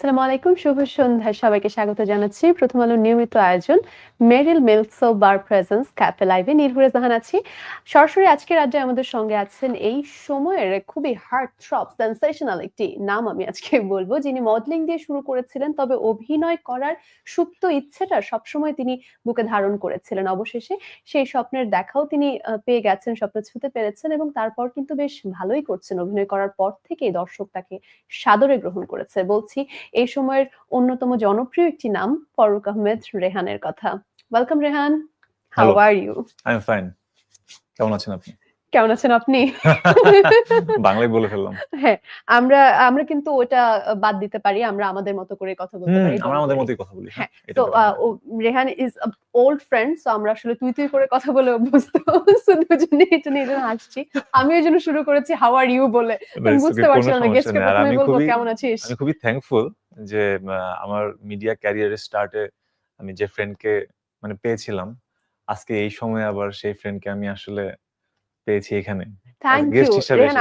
আসসালামু আলাইকুম, শুভ সন্ধ্যা সবাইকে স্বাগত জানাচ্ছি। প্রথম নিয়মিত আয়োজন, মেরিল বার প্রেজেন্স ক্যাফে লাইভে। নির্ভরে জাহান আছি। সরাসরি রাজ্যে আমাদের সঙ্গে আছেন এই সময়ের খুবই হার্ট থ্রপ সেন্সেশনাল একটি নাম আমি আজকে বলব, যিনি মডেলিং দিয়ে শুরু করেছিলেন, তবে অভিনয় করার সুপ্ত ইচ্ছেটা সবসময় তিনি বুকে ধারণ করেছিলেন। অবশেষে সেই স্বপ্নের দেখাও তিনি পেয়ে গেছেন, স্বপ্ন ছুতে পেরেছেন এবং তারপর কিন্তু বেশ ভালোই করছেন। অভিনয় করার পর থেকেই দর্শক তাকে সাদরে গ্রহণ করেছে। বলছি এই সময়ের অন্যতম জনপ্রিয় একটি নাম ফারুক আহমেদ রেহানের কথা। Welcome Rehan how are you I am fine কেমন আছেন আপনি? কেমন আছেন আপনি? বাংলায় বলে ফেললাম। হ্যাঁ আমরা আমরা কিন্তু ওটা বাদ দিতে পারি আমরা আমাদের মতো করে কথা বলতে পারি। আমরা আমাদের মতোই কথা বলি হ্যাঁ, তো হয়। Rehan is old friend so আমরা আসলে তুই তুই করে কথা বলে অভ্যস্ত। So দুজনে এটা নিয়ে এটা হাসছি। আমি ওই জন্য শুরু করেছি হাউ আর ইউ বলে। বুঝতে পারছিলাম না। আর প্রথমে আমি বলব কেমন আছিস? আমি খুবই থ্যাঙ্কফুল যে আমার মিডিয়া ক্যারিয়ারের স্টার্টে আমি যে ফ্রেন্ডকে মানে পেয়েছিলাম আজকে এই সময় আবার সেই ফ্রেন্ডকে আমি আসলে পেয়েছি এখানে। Thank you.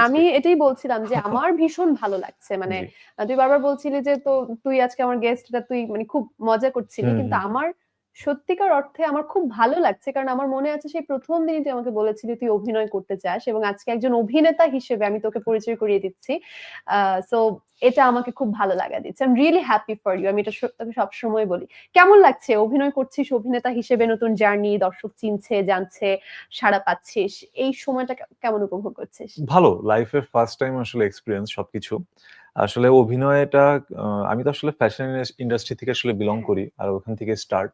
আমি এটাই বলছিলাম যে আমার ভীষণ ভালো লাগছে। মানে তুই বারবার বলছিলি যে তো তুই আজকে আমার গেস্টটা তুই মানে খুব মজা করছিলি। কিন্তু আমার সত্যিকার অর্থে আমার খুব ভালো লাগছে, কারণ আমার মনে আছে সেই প্রথম দিনই তুই আমাকে বলেছিলি তুই অভিনয় করতে চাস এবং আজকে একজন অভিনেতা হিসেবে আমি তোকে পরিচয় করিয়ে দিচ্ছি। সো এটা আমাকে খুব ভালো লাগা দিচ্ছে। I am really happy for you আমি এটা তোকে সবসময় বলি। কেমন লাগছে? অভিনয় করছিস, অভিনেতা হিসেবে নতুন জার্নি দর্শক চিনছে, জানছে, সাড়া পাচ্ছিস, এই সময়টা কেমন উপভোগ করছিস? ভালো। লাইফের ফার্স্ট টাইম আসলে এক্সপিরিয়েন্স সবকিছু। আসলে অভিনয়টা আমি তো আসলে ফ্যাশন ইন্ডাস্ট্রি থেকে আসলে বিলং করি, আর ওখান থেকে স্টার্ট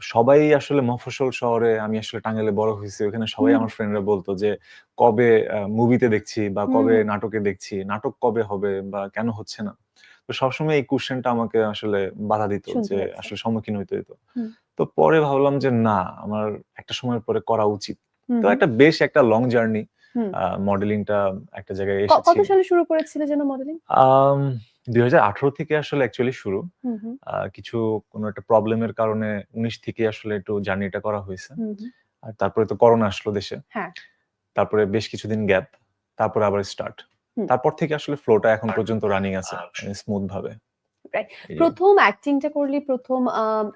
সবাই আসলে মফস্বল শহরে আমি আসলে টাঙ্গাইলে বড় হয়েছি ওখানে সবাই আমার ফ্রেন্ডরা বলতো যে কবে মুভিতে দেখছি বা কবে নাটকে দেখছি নাটক কবে হবে বা কেন হচ্ছে না? তো সবসময় এই কোশ্চেনটা আমাকে আসলে বাধা দিত যে আসলে সম্মুখীন হইতে হইতো। তো পরে ভাবলাম যে না আমার একটা সময়ের পরে করা উচিত। তো একটা বেশ একটা লং জার্নি। মডেলিংটা একটা জায়গায় ক- কত এসেছি। সালে শুরু করেছিলে যেন মডেলিং দুই হাজার আঠারো থেকে আসলে অ্যাকচুয়ালি শুরু। কিছু কোনো একটা প্রবলেমের কারণে উনিশ থেকে আসলে একটু জার্নিটা করা হয়েছে। আর তারপরে তো করোনা আসলো দেশে। হ্যাঁ। তারপরে বেশ কিছুদিন গ্যাপ তারপরে আবার স্টার্ট তারপর থেকে আসলে ফ্লোটা এখন পর্যন্ত রানিং আছে স্মুথ ভাবে। Right. প্রথম অ্যাক্টিংটা করলি প্রথম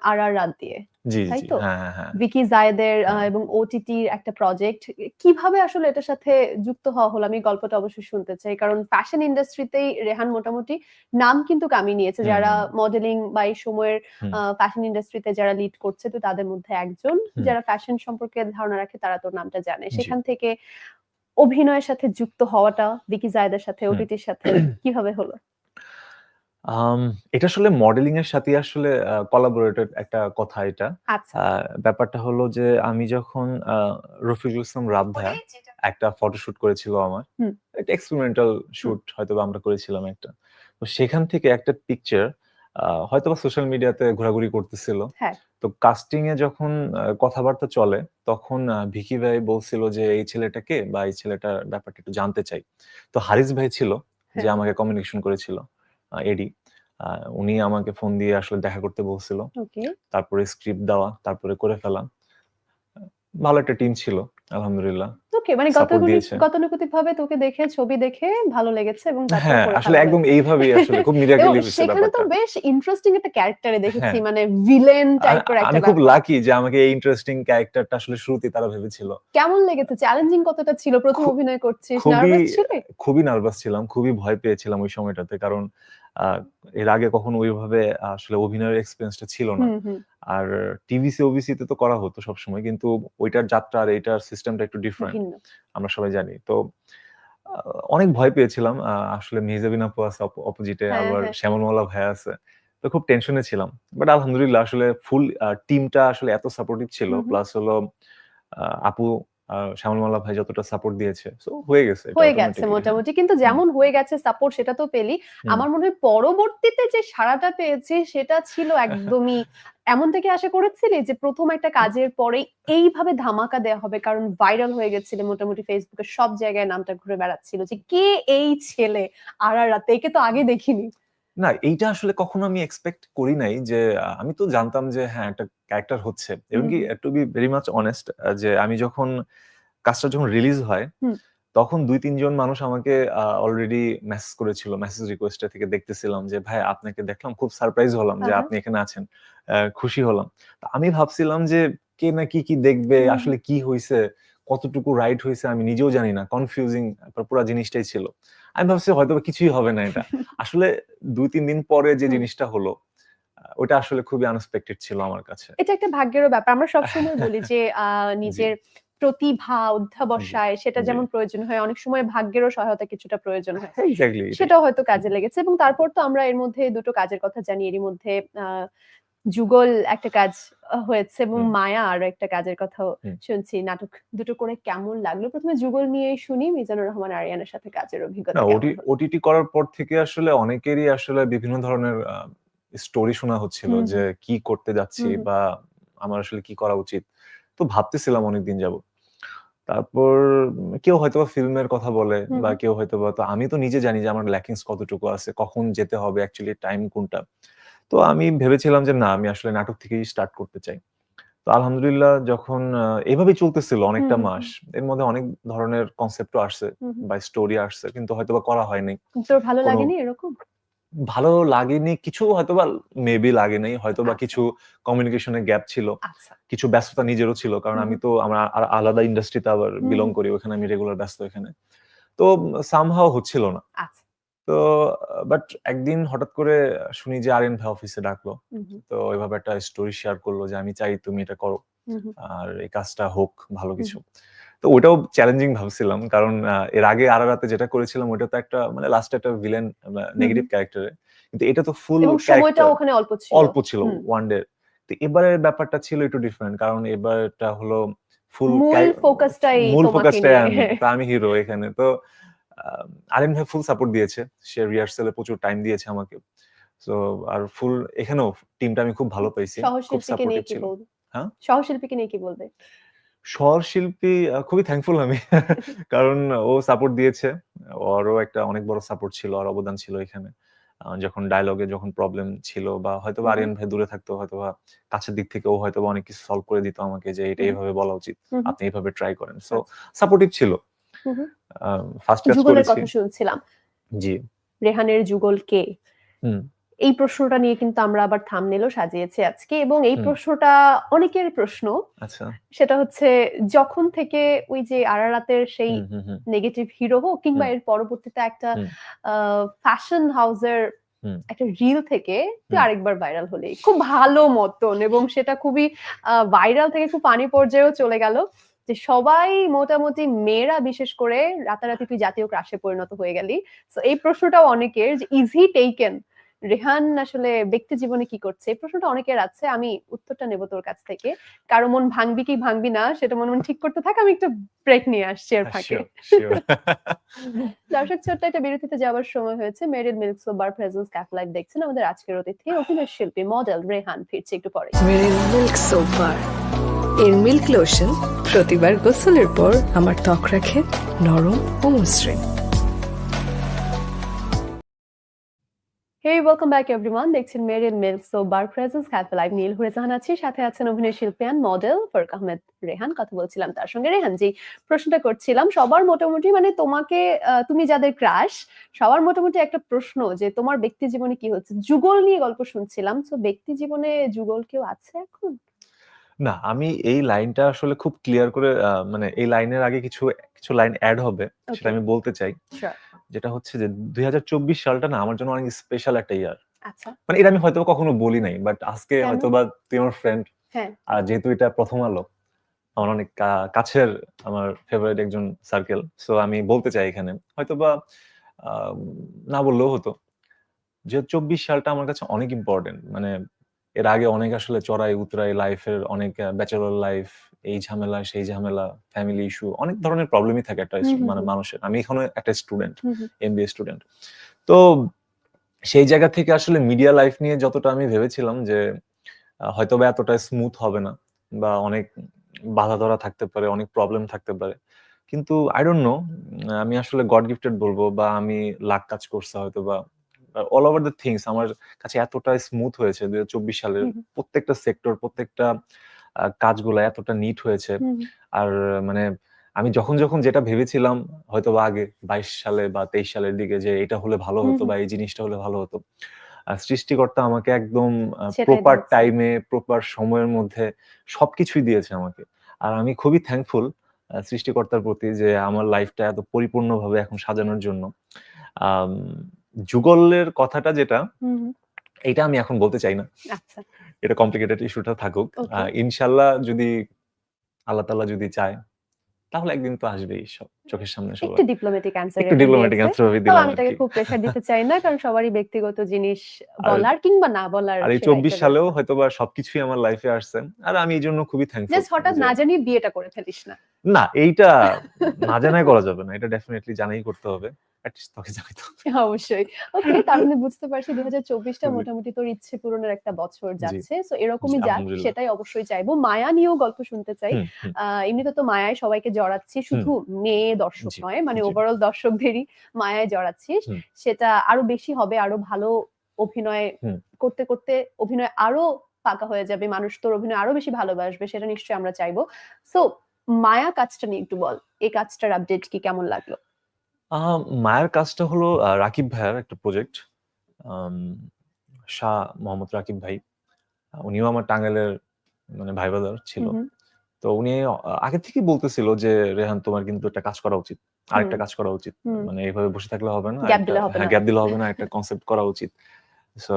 আর আর রাত দিয়ে? জি জি তাই জি তো? হ্যাঁ হ্যাঁ হ্যাঁ ভিকি জায়েদের আহ, হ্যাঁ। এবং ওটিটির একটা প্রজেক্ট কীভাবে আসলে এটার সাথে যুক্ত হওয়া হলো আমি গল্পটা অবশ্যই শুনতে চাই কারণ ফ্যাশন ইন্ডাস্ট্রিতেই রেহান মোটামুটি নাম কিন্তু কামিয়ে নিয়েছে হুম, যারা হুম। মডেলিং বা এই সময়ের হুম। ফ্যাশন ইন্ডাস্ট্রিতে যারা লিড করছে তো তাদের মধ্যে একজন হুম। যারা ফ্যাশন সম্পর্কে ধারণা রাখে তারা তোর নামটা জানে জি। সেখান থেকে অভিনয়ের সাথে যুক্ত হওয়াটা ভিকি জায়েদের সাথে হুম। ওটিটির সাথে কীভাবে হলো আম, এটা আসলে মডেলিং এর সাথে আসলে কোলাবোরেটেড একটা কথা এটা। আচ্ছা। ব্যাপারটা হলো যে আমি যখন আহ, রফিকুল ইসলাম রাবধা একটা ফটোশুট করেছিল আমার হুম। একটা এক্সপেরিমেন্টাল শুট হয়তো আমরা করেছিলাম একটা। তো সেখান থেকে একটা পিকচার হয়তো বা সোশ্যাল মিডিয়াতে ঘোরাঘুরি করতেছিল। হ্যাঁ। তো কাস্টিং এ যখন কথাবার্তা চলে তখন ভিকি ভাই বলছিল যে এই ছেলেটাকে বা এই ছেলেটার ব্যাপারটা একটু জানতে চাই। তো হারিস ভাই ছিল যে হ্যাঁ। আমাকে কমিউনিকেশন করেছিল। এডি উনি আমাকে ফোন দিয়ে আসলে দেখা করতে বলছিল। তারপরে স্ক্রিপ্ট দেওয়া তারপরে করে ফেলা। ভালো একটা টিম ছিল আলহামদুলিল্লাহ। ওকে মানে গতানুগতিক ভাবে তোকে দেখে ছবি দেখে ভালো লেগেছে এবং হ্যাঁ আসলে একদম এইভাবেই আসলে খুব মিরাকেলি হয়েছে সেখানে তো বেশ ইন্টারেস্টিং একটা ক্যারেক্টারে দেখেছি। মানে ভিলেন আ- টাইপ করে আমি খুব লাকি যে আমাকে এই ইন্টারেস্টিং ক্যারেক্টারটা আসলে শুরুতেই তারা ভেবেছিল। কেমন লেগেছে? চ্যালেঞ্জিং কতটা ছিল? প্রথম অভিনয় করছিস? খুবই নার্ভাস ছিলে? খুবই নার্ভাস ছিলাম খুবই ভয় পেয়েছিলাম ওই সময়টাতে। কারণ এর আগে কখনো ওইভাবে আসলে অভিনয়ের এক্সপিরিয়েন্সটা ছিল না। আর টিভিসি ওবিসি তে তো করা হতো সবসময় কিন্তু ওইটার যাত্রা আর এইটার সিস্টেমটা একটু ডিফারেন্ট আমরা সবাই জানি। তো অনেক ভয় পেয়েছিলাম আসলে মেহজাবিন আপু আছে অপোজিটে হ্যাঁ, আবার হ্যাঁ। শ্যামল মালা ভাই আছে তো খুব টেনশনে ছিলাম। বাট আলহামদুলিল্লাহ আসলে ফুল টিমটা আসলে এত সাপোর্টিভ ছিল। প্লাস হলো আপু আহ, শ্যামল মালা ভাই যতটা সাপোর্ট দিয়েছে। সো হয়ে গেছে হয়ে গেছে মোটামুটি। কিন্তু যেমন হয়ে গেছে সাপোর্ট সেটা তো পেলি। আমার মনে হয় পরবর্তীতে যে পেয়েছি সেটা ছিল একদমই এমনটা কি আশা করেছিলি যে প্রথম একটা কাজের পরে এইভাবে ধামাকা দেওয়া হবে কারণ ভাইরাল হয়ে গেছিল মোটামুটি ফেসবুকে সব জায়গায় নামটা ঘুরে বেড়াচ্ছিল যে কে এই ছেলে? আর আর রাতে একে তো আগে দেখিনি। না এইটা আসলে কখনো আমি এক্সপেক্ট করি নাই যে আহ, আমি তো জানতাম যে হ্যাঁ একটা ক্যারেক্টার হচ্ছে এবং কি to be very much honest যে আমি যখন কাজটা যখন রিলিজ হয় হুম। তখন দুই তিনজন মানুষ আমাকে অলরেডি মেসেজ করেছিল মেসেজ রিকোয়েস্টটা থেকে দেখতেছিলাম যে ভাই আপনাকে দেখলাম খুব সারপ্রাইজ হলাম যে। আপনি এখানে আছেন আহ, খুশি হলাম তো আমি ভাবছিলাম যে কে না কি কি দেখবে হুম। আসলে কি হয়েছে কতটুকু রাইট হয়েছে আমি নিজেও জানি না কনফিউজিং পুরো জিনিসটাই ছিল। আমি ভাবছি হয়তো কিছুই হবে না এটা। আসলে দুই তিন দিন পরে যে জিনিসটা হলো ওটা আসলে খুবই আনএক্সপেক্টেড ছিল আমার কাছে। এটা একটা ভাগ্যেরও ব্যাপার। আমরা সবসময় বলি যে নিজের প্রতিভা অধ্যাবসায় সেটা যেমন প্রয়োজন হয় অনেক সময় ভাগ্যেরও সহায়তা কিছুটা প্রয়োজন হয়। এক্স্যাক্টলি সেটাও হয়তো কাজে লেগেছে এবং তারপর তো আমরা এর মধ্যে দুটো কাজের কথা জানি। এরই মধ্যে যুগল একটা কাজ হয়েছে এবং মায়া আরও একটা কাজের কথাও শুনছি। নাটক দুটো করে কেমন লাগল? প্রথমে যুগল নিয়ে শুনি মিজানুর রহমান আরিয়ানের সাথে কাজের অভিজ্ঞতা ওটি ওটিটি করার পর থেকে আসলে অনেকেরই আসলে বিভিন্ন ধরনের স্টোরি শোনা হচ্ছিল যে কি করতে যাচ্ছি। বা আমার আসলে কি করা উচিত। তো ভাবতেছিলাম অনেকদিন যাব। তারপর কেউ হয়তো ফিল্মের কথা বলে বা কেউ হয়তো বা তো আমি তো নিজে জানি যে আমার ল্যাকিংস কতটুকু আছে কখন যেতে হবে অ্যাকচুয়ালি টাইম কোনটা। তো আমি ভেবেছিলাম যে না আমি আসলে নাটক থেকেই স্টার্ট করতে চাই। তো আলহামদুলিল্লাহ যখন আহ, এভাবেই চলতেছিল অনেকটা মাস এর মধ্যে অনেক ধরনের কনসেপ্টও আসছে। বা স্টোরি আসছে কিন্তু হয়তো বা করা হয়নি। তোর ভালো লাগেনি এরকম? ভালো লাগেনি কিছু হয়তোবা মেবি লাগে নাই হয়তোবা আচ্ছা। কিছু কমিউনিকেশনের গ্যাপ ছিল। আচ্ছা। কিছু ব্যস্ততা নিজেরও ছিল কারণ আমি তো আমরা আলাদা ইন্ডাস্ট্রিতে আবার বিলং করি ওখানে আমি রেগুলার ব্যস্ত এখানে। তো সামহাও হচ্ছিল না। আচ্ছা। তো বাট একদিন হঠাৎ করে শুনি যে আরিয়ান ভাই অফিসে ডাকলো। তো ওইভাবে একটা স্টোরি শেয়ার করল যে আমি চাই তুমি এটা করো। আর এই কাজটা হোক ভালো কিছু। তো ওটাও চ্যালেঞ্জিং ভাবছিলাম কারণ এর আগে আরারাতে যেটা করেছিলাম ওটা তো একটা মানে লাস্ট একটা ভিলেন নেগেটিভ। ক্যারেক্টারে কিন্তু এটা তো ফুল ক্যারেক্টার ওখানে অল্প ছিল। অল্প ছিল ওয়ান ডে তো এবারের ব্যাপারটা ছিল একটু ডিফারেন্ট কারণ এবারটা হলো ফুল মূল ফোকাসটাই মূল ফোকাসটাই আমি হিরো এখানে। তো আরিন ভাই ফুল সাপোর্ট দিয়েছে। সে রিহার্সালে প্রচুর টাইম দিয়েছে আমাকে। তো আর ফুল এখানেও টিমটা আমি খুব ভালো পাইছি খুব সাপোর্টিভ ছিল হ্যাঁ? সহশিল্পীকে নিয়ে কি বলবে? স্বর খুবই থ্যাঙ্কফুল আমি। কারণ ও সাপোর্ট দিয়েছে। ওরও একটা অনেক বড় সাপোর্ট ছিল আর অবদান ছিল এখানে। যখন ডায়লগে যখন প্রবলেম ছিল বা হয়তো আরিয়ান ভাই দূরে থাকতো হয়তো বা কাছের দিক থেকে ও হয়তো অনেক কিছু সলভ করে দিত আমাকে যে এটা এইভাবে বলা উচিত। আপনি এইভাবে ট্রাই করেন। সো সাপোর্টিভ ছিল। ফার্স্ট কাজ যুগলের কথা শুনছিলাম। জি। রেহানের যুগল কে? এই প্রশ্নটা নিয়ে কিন্তু আমরা আবার থামনেলও সাজিয়েছি আজকে এবং এই প্রশ্নটা অনেকের প্রশ্ন। আচ্ছা। সেটা হচ্ছে যখন থেকে ওই যে আরারাতের সেই নেগেটিভ হিরো হোক কিংবা এর পরবর্তীতে একটা ফ্যাশন হাউসের একটা রিল থেকে তুই আরেকবার ভাইরাল হলি। খুব ভালো মতন এবং সেটা খুবই ভাইরাল থেকে খুব পানি পর্যায়েও চলে গেল। যে সবাই মোটামুটি মেয়েরা বিশেষ করে রাতারাতি তুই জাতীয় ক্রাশে পরিণত হয়ে গেলি। তো এই প্রশ্নটাও অনেকের যে ইজ হি টেকেন রেহান আসলে ব্যক্তি জীবনে কি করছে? এই প্রশ্নটা অনেকের আছে আমি উত্তরটা নেব তোর কাছ থেকে। কারও মন ভাঙবি কি ভাঙবি না সেটা মনে মন ঠিক করতে থাক আমি একটু ব্রেক নিয়ে আসছি এর ফাঁকে। দর্শক ছোট্ট একটা বিরতিতে যাওয়ার সময় হয়েছে। Meril milks bar presents cafe live দেখছেন আমাদের আজকের অতিথি অভিনয় শিল্পী মডেল রেহান। ফিরছে একটু পরে। মেরিল মিল্ক সোপার এর মিল্ক লোশন প্রতিবার গোসলের পর আমার ত্বক রাখে নরম ও মসৃণ। হেই ওয়েলকাম ব্যাক এভরিওয়ান দেখছেন মেরিল মিল্কস ও বার presence cafe live Nil Hure Jahan আছি। সাথে আছেন অভিনয় শিল্পী and মডেল ফরক আহমেদ রেহান। কথা বলছিলাম তার সঙ্গে। রেহান জি, প্রশ্নটা করছিলাম, সবার মোটামুটি মানে তোমাকে তুমি যাদের ক্রাশ সবার মোটামুটি একটা প্রশ্ন যে তোমার ব্যক্তি জীবনে কি হচ্ছে? যুগল নিয়ে গল্প শুনছিলাম তো ব্যক্তি জীবনে যুগল কেউ আছে এখন? না আমি এই লাইনটা আসলে খুব ক্লিয়ার করে মানে এই লাইনের আগে কিছু কিছু লাইন অ্যাড হবে সেটা ওকে আমি বলতে চাই। যেটা হচ্ছে যে দুই হাজার চব্বিশ সালটা না আমার জন্য অনেক স্পেশাল একটা ইয়ার আচ্ছা। মানে এটা আমি হয়তো কখনো বলি নাই বাট আজকে কেন? হয়তো বা তুই আমার ফ্রেন্ড হ্যাঁ। আর যেহেতু এটা প্রথম আলো আমার অনেক কা- কাছের আমার ফেভারিট একজন সার্কেল সো আমি বলতে চাই এখানে। হয়তো বা না বললেও হতো। যে চব্বিশ সালটা আমার কাছে অনেক ইম্পর্টেন্ট মানে এর আগে অনেক আসলে চড়াই উতরাই লাইফের অনেক ব্যাচেলর লাইফ এই ঝামেলা সেই ঝামেলা ফ্যামিলি ইস্যু অনেক ধরনের প্রবলেমই থাকে একটা মানে মানুষের। আমি এখানে একটা স্টুডেন্ট এমবিএ স্টুডেন্ট তো সেই জায়গা থেকে আসলে মিডিয়া লাইফ নিয়ে যতটা আমি ভেবেছিলাম যে হয়তো বা এতটা স্মুথ হবে না বা অনেক বাধা ধরা থাকতে পারে অনেক প্রবলেম থাকতে পারে। কিন্তু আই ডোন্ট নো আমি আসলে গড গিফটেড বলব বা আমি লাক কাজ করছে হয়তো বা অল ওভার দ্য থিংস আমার কাছে এতটা স্মুথ হয়েছে দুই হাজার চব্বিশ সালের। প্রত্যেকটা সেক্টর প্রত্যেকটা কাজগুলো এতটা নিট হয়েছে। আর মানে আমি যখন যখন যেটা ভেবেছিলাম হয়তো বা আগে বাইশ সালে বা তেইশ সালের দিকে যে এটা হলে ভালো হতো বা এই জিনিসটা হলে ভালো হতো। সৃষ্টিকর্তা আমাকে একদম প্রপার টাইমে প্রপার সময়ের মধ্যে সবকিছুই দিয়েছে আমাকে। আর আমি খুবই থ্যাঙ্কফুল সৃষ্টিকর্তার প্রতি যে আমার লাইফটা এত পরিপূর্ণভাবে এখন সাজানোর জন্য। যুগলের কথাটা যেটা। এটা আমি এখন বলতে চাই না। আচ্ছা। এটা কমপ্লিকেটেড ইস্যুটা থাকুক। ইনশাল্লাহ যদি আল্লাহ তাআলা যদি চায় তাহলে একদিন তো আসবেই সব চোখের সামনে একটু ডিপ্লোম্যাটিক অ্যান্সার একটু ডিপ্লোম্যাটিক অ্যান্সার তাও দিলাম আমি তাকে খুব প্রেশার দিতে চাই না কারণ সবারই ব্যক্তিগত জিনিস বলার কিংবা না বলার আর এই সে চব্বিশ right টা সালেও হয়তোবা সবকিছুই আমার লাইফে আসছে। আর আমি এই জন্য খুবই থ্যাঙ্কফুল জাস্ট হঠাৎ না জানিয়ে বিয়েটা করে ফেলিস না। না এইটা না জানাই করা যাবে না। এটা ডেফিনেটলি জানাই করতে হবে। অ্যাটলিস্ট তোকে জানাই তো। অবশ্যই। ওকে তার মানে বুঝতে পারছি দুই হাজার চব্বিশটা মোটামুটি তোর ইচ্ছে পূরণের একটা বছর যাচ্ছে। সো এরকমই যাক সেটাই অবশ্যই চাইব। মায়া নিয়েও গল্প শুনতে চাই। এমনিতে তো মায়ায় সবাইকে জড়াচ্ছি শুধু মেয়ে দর্শক নয় মানে ওভারঅল দর্শকদেরই মায়ায় জড়াচ্ছিস। সেটা আরও বেশি হবে আরও ভালো অভিনয় করতে করতে অভিনয় আরও পাকা হয়ে যাবে মানুষ তোর অভিনয় আরও বেশি ভালোবাসবে সেটা নিশ্চয়ই আমরা চাইব। সো মায়া কাজটা নিয়ে একটু বল এই কাজটার আপডেট কি কেমন লাগল? আহ, মায়ের কাজটা হলো রাকিব ভাইয়ার একটা প্রজেক্ট শাহ মোহাম্মদ রাকিব ভাই উনিও আমার টাঙ্গাইলের মানে ভাই বাজার ছিল। তো উনি আগে থেকে বলতেছিল যে রেহান তোমার কিন্তু একটা কাজ করা উচিত। আরেকটা কাজ করা উচিত। হুম। মানে এইভাবে বসে থাকলে হবে না Gap দিলে হবে না। গ্যাপ দিলে হবে না একটা কনসেপ্ট করা উচিত। সো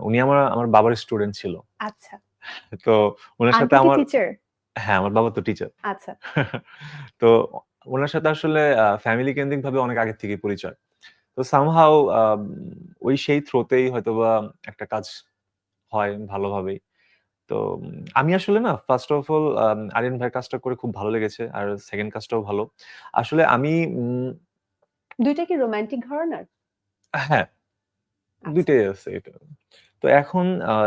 উনি আমার আমার বাবার স্টুডেন্ট ছিল। আচ্ছা। তো উনার সাথে আমার টিচার হ্যাঁ আমার বাবা তো টিচার আচ্ছা। তো ওনার সাথে আসলে ফ্যামিলি কেন্দ্রিক ভাবে অনেক আগে থেকেই পরিচয়। তো সামহাও ওই সেই থ্রোতেই হয়তোবা একটা কাজ হয় ভালোভাবেই। তো আমি আসলে না ফার্স্ট অফ অল আরিয়ান ভাইয়ের কাজটা করে খুব ভালো লেগেছে আর সেকেন্ড কাজটাও ভালো। আসলে আমি দুইটা কি রোমান্টিক ঘরানার? হ্যাঁ আচ্ছা। দুইটাই আছে এটা। তো এখন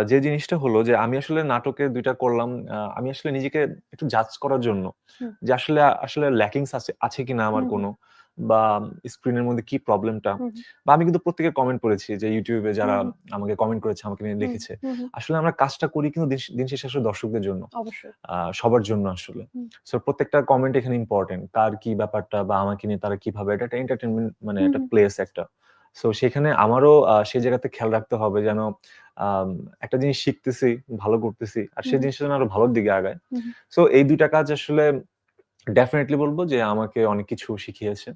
যে জিনিসটা হলো যে আমি আসলে নাটকে দুইটা করলাম আমি আসলে নিজেকে একটু জাজ করার জন্য হুম। যে আসলে আসলে ল্যাকিংস আছে আছে কিনা আমার হুম হুম। কোনো বা স্ক্রিনের মধ্যে কি প্রবলেমটা হুম বা আমি কিন্তু প্রত্যেকের কমেন্ট করেছি যে ইউটিউবে যারা হুম। আমাকে কমেন্ট করেছে আমাকে নিয়ে হুম, লিখেছে হুম, আসলে আমরা কাজটা করি কিন্তু দিন দিন শেষে আসলে দর্শকদের জন্য অবশ্যই সবার জন্য আসলে হুম। সো প্রত্যেকটা কমেন্ট এখানে ইম্পর্টেন্ট কার কি ব্যাপারটা বা আমাকে নিয়ে তারা কীভাবে এটা একটা এন্টারটেনমেন্ট মানে হুম একটা হুম। প্লেস একটা সো সেখানে আমারও সেই জায়গাতে খেয়াল রাখতে হবে যেন একটা জিনিস শিখতেছি ভালো করতেছি আর সেই জিনিসটা যেন আরও ভালোর দিকে আগায়। সো এই দুইটা কাজ আসলে ডেফিনেটলি বলব যে আমাকে অনেক কিছু শিখিয়েছে।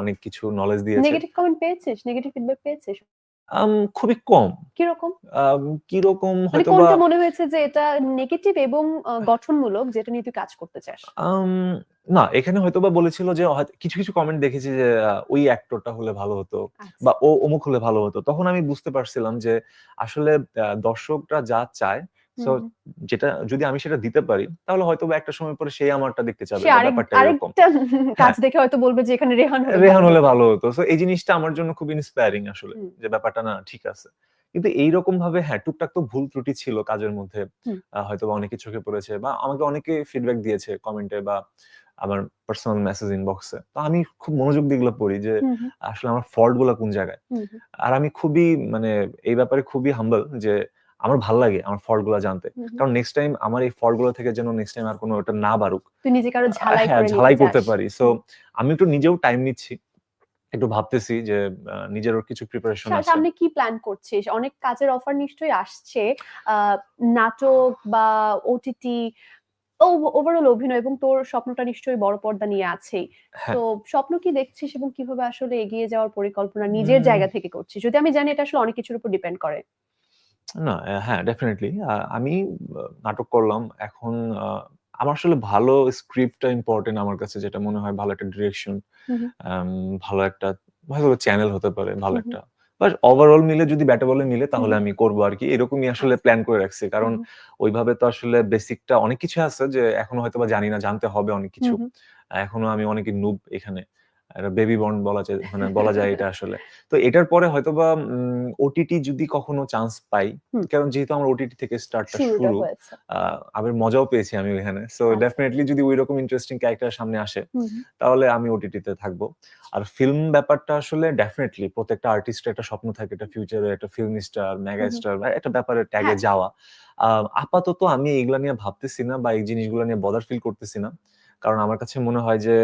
অনেক কিছু নলেজ দিয়েছে। নেগেটিভ কমেন্ট পেয়েছিস? নেগেটিভ ফিডব্যাক পেয়েছিস? আম, খুবই কম। কীরকম? আম, কীরকম মানে হয়তো কোনটা বা মনে হয়েছে যে এটা নেগেটিভ এবং আহ, গঠনমূলক যেটা নিয়ে তুই কাজ করতে চাস? আম, না এখানে হয়তো বা বলেছিল যে হয়তো কিছু কিছু কমেন্ট দেখেছি যে আহ, ওই অ্যাক্টরটা হলে ভালো হতো আচ্ছা। বা ও অমুক হলে ভালো হতো। তখন আমি বুঝতে পারছিলাম যে আসলে আহ, দর্শকরা যা চায় সো। যেটা যদি আমি সেটা দিতে পারি তাহলে হয়তো একটা সময় পরে সেই আমারটা দেখতে চাবে সে ব্যাপারটা এরকম। আরেকটা কাজ দেখে হয়তো বলবে যে এখানে রেহান হলে। রেহান হলে ভালো হতো। সো এই জিনিসটা আমার জন্য খুব ইন্সপায়ারিং আসলে যে ব্যাপারটা না ঠিক আছে। কিন্তু এইরকম ভাবে হ্যাঁ টুকটাক তো ভুল ত্রুটি ছিল কাজের মধ্যে। হয়তো বা অনেকে চোখে পড়েছে বা আমাকে অনেকে ফিডব্যাক দিয়েছে কমেন্টে বা আমার পার্সোনাল মেসেজ ইনবক্সে তো আমি খুব মনোযোগ দিয়ে এগুলো পড়ি যে আসলে আমার ফল্টগুলা কোন জায়গায়? আর আমি খুবই মানে এই ব্যাপারে খুবই হাম্বল যে আমার ভালো লাগে আমার ফল্টগুলা জানতে। কারণ নেক্সট টাইম আমার এই ফল্টগুলো থেকে যেন নেক্সট টাইম আর কোনো ওটা না বাড়ুক। ঝালাই হ্যাঁ করতে। পারি। সো আমি একটু নিজেও টাইম নিচ্ছি। একটু ভাবতেছি যে আহ, নিজেরও কিছু প্রিপারেশন আছে। সামনে কি প্ল্যান করছিস? অনেক কাজের অফার নিশ্চয়ই আসছে। নাটক বা ওটিটি ওভারঅল অভিনয় এবং তোর স্বপ্নটা নিশ্চয়ই বড় পর্দা নিয়ে আছেই। হ্যাঁ। তো স্বপ্ন কি দেখছিস এবং কীভাবে আসলে এগিয়ে যাওয়ার পরিকল্পনা নিজের জায়গা থেকে করছিস? যদি আমি জানি এটা আসলে অনেক কিছুর উপর ডিপেন্ড করে। না হ্যাঁ ডেফিনেটলি আমি আহ, নাটক করলাম এখন আহ, আমার আসলে ভালো স্ক্রিপ্টটা ইম্পর্টেন্ট আমার কাছে যেটা মনে হয় ভালো একটা ডিরেকশন হুম। ভালো একটা হয়তো চ্যানেল হতে পারে ভালো। একটা বাট ওভারঅল মিলে যদি ব্যাটে বলে মিলে তাহলে হুম। আমি করব আর কি এরকমই আসলে আচ্ছা। প্ল্যান করে রাখছি কারণ হুম ওইভাবে তো আসলে বেসিকটা অনেক কিছু আছে যে এখনও হয়তো বা জানি না জানতে হবে অনেক কিছু। এখনও আমি অনেক নুব এখানে একটা বেবি বন্ড বলা যায় মানে বলা যায় এটা আসলে তো এটার পরে হয়তোবা ওটিটি যদি কখনো চান্স পাই কারণ যেহেতু আমার ওটিটি থেকে স্টার্টটা শুরু আবার মজাও পেয়েছি আমি ওইখানে সো। ডেফিনেটলি যদি ওই রকম ইন্টারেস্টিং ক্যারেক্টার সামনে আসে। তাহলে আমি ওটিটিতে থাকব আর ফিল্ম ব্যাপারটা আসলে ডেফিনেটলি প্রত্যেকটা আর্টিস্টের একটা স্বপ্ন থাকে একটা ফিউচারে একটা ফিল্ম স্টার মেগা। স্টার একটা ব্যাপারে ট্যাগে। যাওয়া আহ, আপাতত আমি এগুলা নিয়ে ভাবতেছি না বা এই জিনিসগুলো নিয়ে বদার ফিল করতেছি না কারণ আমার কাছে মনে হয় যে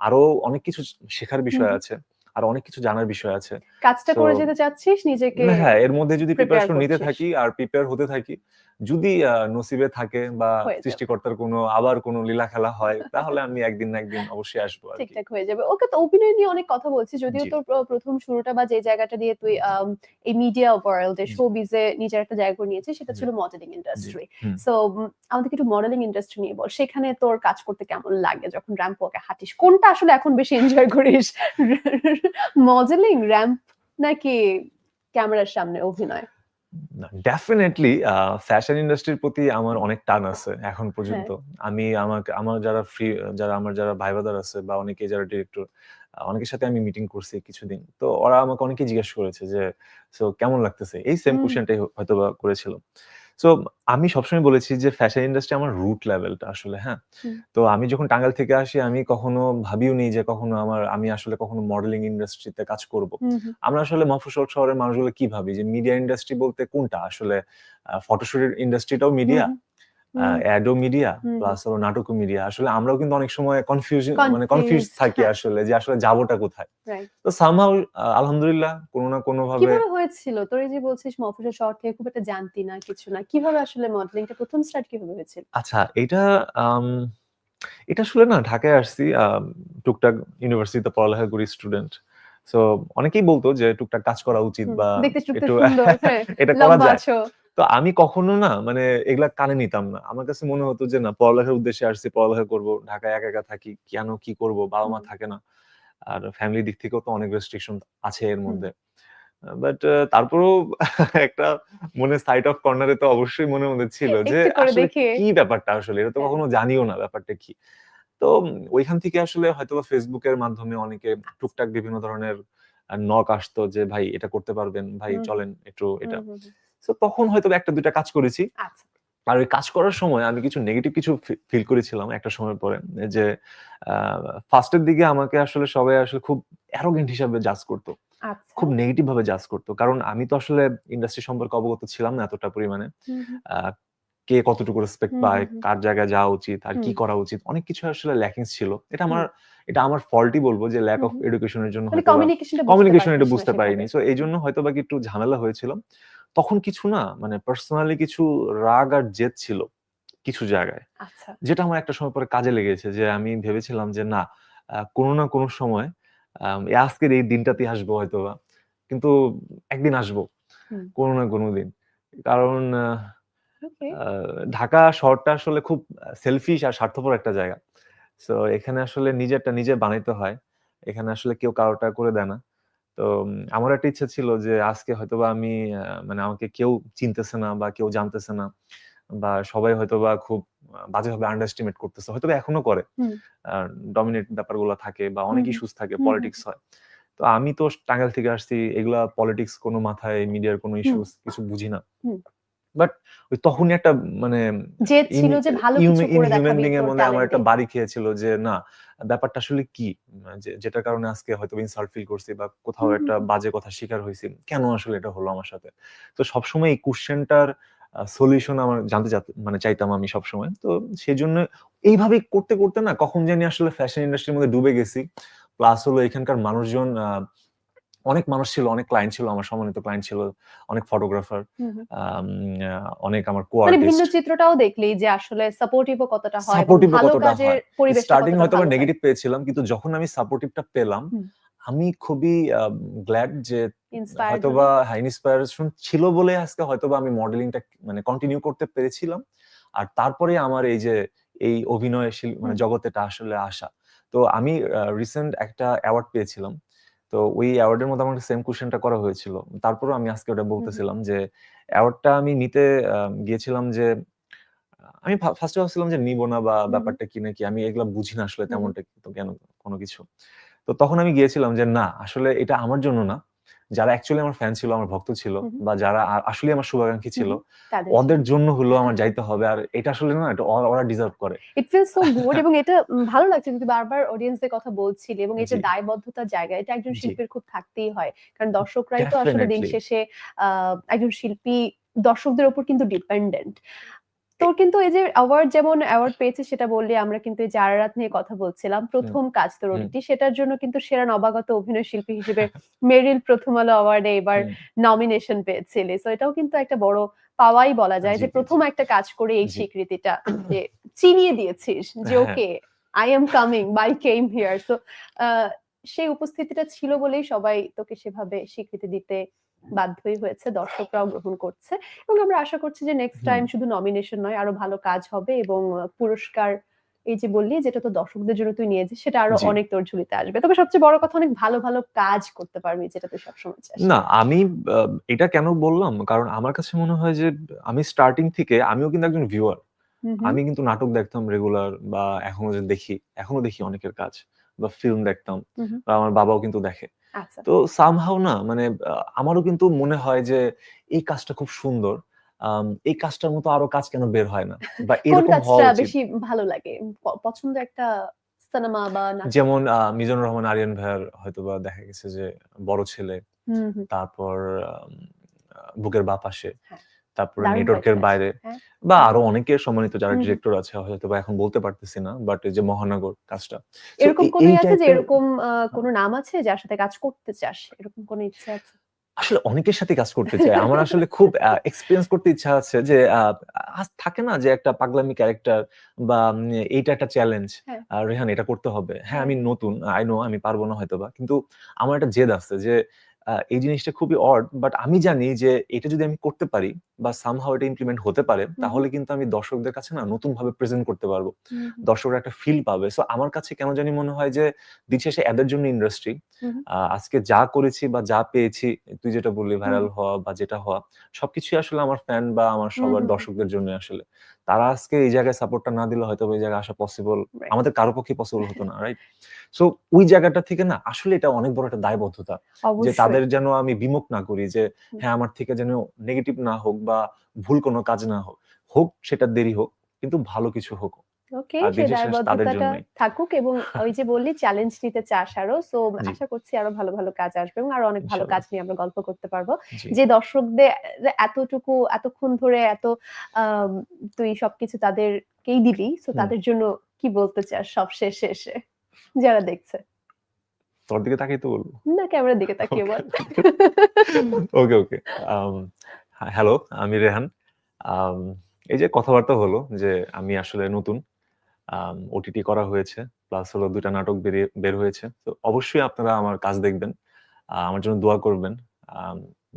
আরও অনেক কিছু শেখার বিষয় আছে আর অনেক কিছু জানার বিষয় আছে। কাজটা করে যেতে চাচ্ছিস নিজেকে হ্যাঁ এর মধ্যে যদি প্রিপারেশন নিতে থাকি আর প্রিপেয়ার হতে থাকি যদি নসিবে থাকে বা সৃষ্টিকর্তার কোনো আবার কোনো লীলা খেলা হয় তাহলে আমি একদিন না একদিন অবশ্যই আসব ঠিকঠাক হয়ে যাবে। ওকে তো অভিনয় নিয়ে অনেক কথা বলছি যদিও। তোর প্র- প্রথম শুরুটা বা যে জায়গাটা দিয়ে তুই এই মিডিয়া ওয়ার্ল্ডে। শোবিজে নিজের একটা জায়গা করে নিয়েছিস সেটা ছিল মডেলিং ইন্ডাস্ট্রি। সো আমাদেরকে একটু মডেলিং ইন্ডাস্ট্রি নিয়ে বল সেখানে তোর কাজ করতে কেমন লাগে যখন র্যাম্প ওয়াকে হাঁটিস? কোনটা আসলে এখন বেশি এনজয় করিস? মডেলিং র্যাম্প নাকি ক্যামেরার সামনে অভিনয়? ডেফিনেটলি ফ্যাশন ইন্ডাস্ট্রির প্রতি আমার অনেক টান আছে এখন পর্যন্ত। আমি আমাকে আমার যারা ফ্রি যারা আমার যারা ভাই বাদার আছে বা অনেকে যারা ডিরেক্টর অনেকের সাথে আমি মিটিং করছি কিছুদিন। তো ওরা আমাকে অনেকে জিজ্ঞেস করেছে যে সো কেমন লাগতেছে? এই সেম। কোশ্চেনটাই হয়তো বা করেছিল সো আমি সবসময় বলেছি যে ফ্যাশন ইন্ডাস্ট্রি আমার রুট লেভেলটা আসলে হ্যাঁ? তো আমি যখন টাঙ্গাইল থেকে আসি আমি কখনো ভাবিও নেই যে কখনো আমার আমি আসলে কখনো মডেলিং ইন্ডাস্ট্রিতে কাজ করব। আমরা আসলে মফস্বল শহরের মানুষগুলো কি ভাবি? যে মিডিয়া ইন্ডাস্ট্রি বলতে কোনটা? আসলে ফটোশুটের ইন্ডাস্ট্রিটাও মিডিয়া হুম। মিডিয়া প্লাস হলো নাটকও মিডিয়া আসলে আমরাও কিন্তু অনেক সময় কনফিউশন মানে কনফিউজ থাকি হ্যাঁ। আসলে যে আসলে যাবোটা কোথায়. তো সামহাউ আলহামদুলিল্লাহ কোনো না কোনো ভাবে কীভাবে হয়েছিল? তোর এই যে বলছিস মফস্বল শহর থেকে খুব একটা জানতি না কিছু না কীভাবে আসলে মডেলিংটা প্রথম স্টার্ট কীভাবে হয়েছিল? আচ্ছা এটা এটা আসলে না ঢাকায় আসছি টুকটাক ইউনিভার্সিটিতে পড়ালেখা করি স্টুডেন্ট সো অনেকেই বলতো যে টুকটাক কাজ করা উচিত বা একটু হ্যাঁ এটা করা যায়। তো আমি কখনো না মানে এগুলা কানে নিতাম না। আমার কাছে মনে হতো যে না পড়ালেখার উদ্দেশ্যে আসছি পড়ালেখা করব ঢাকায় একা একা থাকি কেন কি করব? বাবা মা থাকে না। আর ফ্যামিলি দিক থেকেও তো অনেক রেস্ট্রিকশন আছে এর মধ্যে। বাট তারপরেও একটা মনে সাইড অফ কর্নারে তো অবশ্যই মনের মধ্যে ছিল যে আসলে কি ব্যাপারটা আসলে? এটা তো হ্যাঁ। কখনো জানিও না ব্যাপারটা কি। তো ওইখান থেকে আসলে হয়তো ফেসবুকের মাধ্যমে অনেকে টুকটাক বিভিন্ন ধরনের নক আসতো যে ভাই এটা করতে পারবেন ভাই চলেন একটু এটা। তো তখন হয়তো একটা দুইটা কাজ করেছি। আচ্ছা। আর ওই কাজ করার সময় আমি কিছু নেগেটিভ কিছু ফিল করেছিলাম একটা সময় পরে যে ফার্স্টের দিকে আমাকে আসলে সবাই আসলে খুব অ্যারোগেন্ট হিসাবে জাজ করতো। আচ্ছা। খুব নেগেটিভ ভাবে জাজ করতো। কারণ আমি তো আসলে ইন্ডাস্ট্রি সম্পর্কে অবগত ছিলাম না এতটা পরিমাণে। কে কতটুকু রেসপেক্ট পায়। কার জায়গায় যাওয়া উচিত আর কি করা উচিত অনেক কিছু আসলে ল্যাকিংস ছিল। এটা আমার এটা আমার ফল্টই বলব যে ল্যাক অফ এডুকেশনের জন্য বা- কমিউনিকেশন এটা বুঝতে পারিনি সো এই জন্য হয়তো বাকি একটু ঝামেলা হয়েছিল। তখন কিছু না মানে পার্সোনালি কিছু রাগ আর জেদ ছিল কিছু জায়গায়। আচ্ছা। যেটা আমার একটা সময় পরে কাজে লেগেছে যে আমি ভেবেছিলাম যে না কোনো না কোনো সময় আজকের এই দিনটাতে আসব হয়তো বা কিন্তু একদিন আসব কোনো না কোনো দিন। কারণ ঢাকা শহরটা আসলে খুব সেলফিশ আর স্বার্থপর একটা জায়গা। তো এখানে আসলে নিজেরটা নিজে বানাইতে হয়। এখানে আসলে কেউ কারোটা করে দেয় না। তো আমার একটা ইচ্ছা ছিল যে আজকে হয়তোবা আমি মানে আমাকে কেউ চিনতেছে না বা কেউ জানতেছে না বা সবাই হয়তোবা খুব বাজে বাজেভাবে আন্ডারস্টিমেট করতেছে হয়তোবা এখনও করে। ডমিনেট ব্যাপারগুলো থাকে বা অনেক। ইস্যুস থাকে পলিটিক্স হয় তো আমি তো টাঙ্গাইল থেকে আসছি এগুলা পলিটিক্স কোনো মাথায় মিডিয়ার কোনো ইস্যুস কিছু বুঝি না। বাট ওই তখনই একটা মানে যে ছিল যে ভালো কিছু করে ইনহিউম্যান বিং এর আমার একটা বাড়ি খেয়েছিল যে না ব্যাপারটা আসলে কি? যেটার কারণে আজকে হয়তো ইনসাল্ট ফিল করছি বা কোথাও একটা। বাজে কথা শিকার হয়েছি। কেন আসলে এটা হলো আমার সাথে? তো সবসময় এই কোশ্চেনটার সলিউশন আমার জানতে মানে চাইতাম আমি সবসময়। তো সেই জন্য এইভাবে করতে করতে না কখন জানি আসলে ফ্যাশন ইন্ডাস্ট্রির মধ্যে ডুবে গেছি। প্লাস হলো এখানকার মানুষজন আহ, অনেক মানুষ ছিল অনেক ক্লায়েন্ট ছিল আমার সম্মানিত ক্লায়েন্ট ছিল অনেক ফটোগ্রাফার। অনেক আমার কো মানে ভিন্ন চিত্রটাও দেখলি যে আসলে সাপোর্টিভও কতটা হয় সাপোর্টিভ কতটা হয়। স্টার্টিং হয়তো হয় নেগেটিভ পেয়েছিলাম কিন্তু যখন আমি সাপোর্টিভটা পেলাম আমি খুবই গ্ল্যাড যে হয়তোবা হ্যাঁ ইন্সপায়ারেশন ছিল বলে আজকে হয়তোবা আমি মডেলিংটা মানে কন্টিনিউ করতে পেরেছিলাম। আর তারপরে আমার এই যে এই অভিনয় শিল- মানে জগতেটা আসলে আসা। তো আমি রিসেন্ট একটা অ্যাওয়ার্ড পেয়েছিলাম। তো ওই অ্যাওয়ার্ডের মধ্যে আমার সেম কোশ্চেনটা করা হয়েছিল। তারপরে আমি আজকে ওটা বলতেছিলাম যে অ্যাওয়ার্ডটা আমি নিতে গিয়েছিলাম যে আমি ফার্স্টে ভাবছিলাম যে নিব না বা ব্যাপারটা কি নাকি? আমি এগুলা বুঝি না আসলে তেমনটা কেন কোনো কিছু। তো তখন আমি গিয়েছিলাম যে না আসলে এটা আমার জন্য না। যারা অ্যাকচুয়ালি আমার ফ্যান ছিল আমার ভক্ত ছিল। বা যারা আসলে আমার শুভাকাঙ্ক্ষী ছিল ওদের জন্য হলো আমার যাইতে হবে আর এটা আসলে না এটা ওরা- ডিজার্ভ করে। ইট ফিল সো গুড এবং এটা ভালো লাগছে তুমি বারবার অডিয়েন্সদের কথা বলছিলে এবং এই যে। দায়বদ্ধতার জায়গা এটা একজন শিল্পীর খুব থাকতেই হয় কারণ দর্শকরাই তো আসলে দিন শেষে একজন শিল্পী দর্শকদের উপর কিন্তু ডিপেন্ডেন্ট তোর কিন্তু এই যে অ্যাওয়ার্ড যেমন অ্যাওয়ার্ড পেয়েছে সেটা বললে আমরা কিন্তু এই রাত নিয়ে কথা বলছিলাম প্রথম কাজ তোর। ওটিটি সেটার জন্য কিন্তু সেরা নবাগত অভিনয় শিল্পী হিসেবে মেরিল প্রথম আলো অ্যাওয়ার্ডে এবার নমিনেশন পেয়েছিলে। সো এটাও কিন্তু একটা বড় পাওয়াই বলা যায় যে প্রথম একটা কাজ করে এই স্বীকৃতিটা যে চিনিয়ে দিয়েছিস যে হ্যাঁ। Okay I am coming by came here so সেই উপস্থিতিটা ছিল বলেই সবাই তোকে সেভাবে স্বীকৃতি দিতে বাধ্যই হয়েছে দর্শকরাও গ্রহণ করছে এবং আমরা আশা করছি যে নেক্সট টাইম শুধু নমিনেশন নয় আরও ভালো কাজ হবে এবং পুরস্কার এই যে বললি যেটা তো দর্শকদের জন্য তুই নিয়েছিস সেটা আরও অনেক তোর ঝুলিতে আসবে। তবে সবচেয়ে বড় কথা অনেক ভালো ভালো কাজ করতে পারবি যেটা তুই সবসময় চাস। না আমি এটা কেন বললাম? কারণ আমার কাছে মনে হয় যে আমি স্টার্টিং থেকে আমিও কিন্তু একজন ভিউয়ার। আমি কিন্তু নাটক দেখতাম রেগুলার বা এখনও যে দেখি এখনও দেখি অনেকের কাজ বা ফিল্ম দেখতাম। বা আমার বাবাও কিন্তু দেখে। তো সামহাও না মানে আমারও কিন্তু মনে হয় যে এই কাজটা খুব সুন্দর। এই কাজটার মতো আরও কাজ কেন বের হয় না? বা এরকম হওয়া বেশি ভালো লাগে? পছন্দ একটা সিনেমা বা যেমন মিজানুর রহমান আরিয়ান ভাইয়ার হয়তোবা দেখা গেছে যে বড় ছেলে তারপর বুকের বাপাশে হ্যাঁ। তারপর নেটওয়ার্কের বাইরে হ্যাঁ। বা আরও অনেকে সম্মানিত যারা। ডিরেক্টর আছে হয়তো বা এখন বলতে পারতেছি না বাট এই যে মহানগর কাজটা এরকম কোনো আছে যে এরকম আহ, কোনো নাম আছে যার সাথে কাজ করতে চাস এরকম কোনো ইচ্ছে আছে আসলে অনেকের সাথে কাজ করতে চাই আমার আসলে খুব এক্সপিরিয়েন্স করতে ইচ্ছা আছে যে আজ থাকে না যে একটা পাগলামি ক্যারেক্টার বা এইটা একটা চ্যালেঞ্জ হ্যাঁ। রেহান এটা করতে হবে হ্যাঁ হ্যাঁ। আমি নতুন আই নো আমি পারব না হয়তোবা কিন্তু আমার একটা জেদ আছে যে এই জিনিসটা খুবই অড বাট আমি জানি যে এটা যদি আমি করতে পারি বা সামহাও এটা ইমপ্লিমেন্ট হতে পারে তাহলে কিন্তু আমি দর্শকদের কাছে না নতুন ভাবে প্রেজেন্ট করতে পারব। দর্শকরা একটা ফিল পাবে। সো আমার কাছে কেন জানি মনে হয় যে দিন শেষে এদের জন্য ইন্ডাস্ট্রি। আজকে যা করেছি বা যা পেয়েছি তুই যেটা বললি ভাইরাল হওয়া বা যেটা হওয়া সবকিছুই আসলে আমার ফ্যান বা আমার সবার দর্শকদের জন্য আসলে। তারা আজকে এই জায়গায় সাপোর্টটা না দিলে হয়তো ওই এই জায়গায় আসা পসিবল আমাদের কারও পক্ষে পসিবল হতো না রাইট সো ওই জায়গাটা থেকে না আসলে এটা অনেক বড় একটা দায়বদ্ধতা যে তাদের যেন আমি বিমুখ না করি যে হ্যাঁ আমার থেকে যেন নেগেটিভ না হোক বা ভুল কোনো কাজ না হোক। হোক সেটা দেরি হোক কিন্তু ভালো কিছু হোক। ওকে তাদের দায়বদ্ধতাটা থাকুক এবং ওই যে বললি চ্যালেঞ্জ নিতে চাস আরও সো আশা করছি আরও ভালো ভালো কাজ আসবে এবং আরও অনেক ভালো কাজ নিয়ে আমরা গল্প করতে পারব। যে দর্শকদের এতটুকু এতক্ষণ ধরে এত তুই সবকিছু তাদেরকেই দিলি। সো তাদের জন্য কি বলতে চাস সব শেষ? শেষে যারা দেখছে। তোর দিকে তাকিয়ে তো বলব। না ক্যামেরার দিকে তাকিয়ে বল। ওকে ওকে হ্যালো আমি রেহান। এই যে কথাবার্তা হলো যে আমি আসলে নতুন। ওটিটি করা হয়েছে প্লাস হলো দুইটা নাটক বেরিয়ে বের হয়েছে। তো অবশ্যই আপনারা আমার কাজ দেখবেন আমার জন্য দোয়া করবেন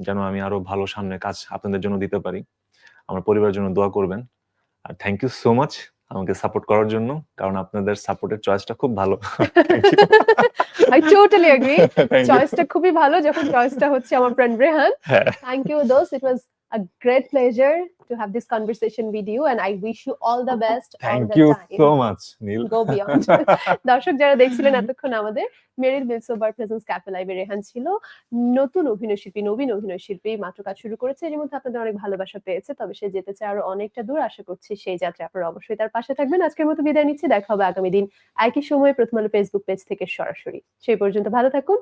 যেন আমি আরও ভালো সামনে কাজ আপনাদের জন্য দিতে পারি। আমার পরিবারের জন্য দোয়া করবেন। আর থ্যাংক ইউ সো মাচ আমাকে সাপোর্ট করার জন্য কারণ আপনাদের সাপোর্টের চয়েসটা খুব ভালো. আই টোটালি এগ্রি চয়েসটা খুবই ভালো যখন চয়েসটা হচ্ছে আমার friend Rehan Thank you, Dos. It was a great pleasure to have this conversation with you, and I wish you all the best thank the you time. So much Neel Go beyond. দর্শক যারা দেখছিলেন এতক্ষণ আমাদের মেরিল মিলসোবার presence cafe লাইভে রেহান ছিল। নতুন অভিনয় শিল্পী নবীন অভিনয় শিল্পী মাত্র কাজ শুরু করেছে। এর মধ্যে আপনাদের অনেক ভালোবাসা পেয়েছে তবে সে যেতে চায় আরও অনেকটা দূর। আশা করছি সেই যাত্রা আপনারা অবশ্যই তার পাশে থাকবেন। আজকের মতো বিদায় নিচ্ছি। দেখা হবে আগামী দিন একই সময়ে প্রথম আলো ফেসবুক পেজ থেকে সরাসরি। সেই পর্যন্ত ভালো থাকুন।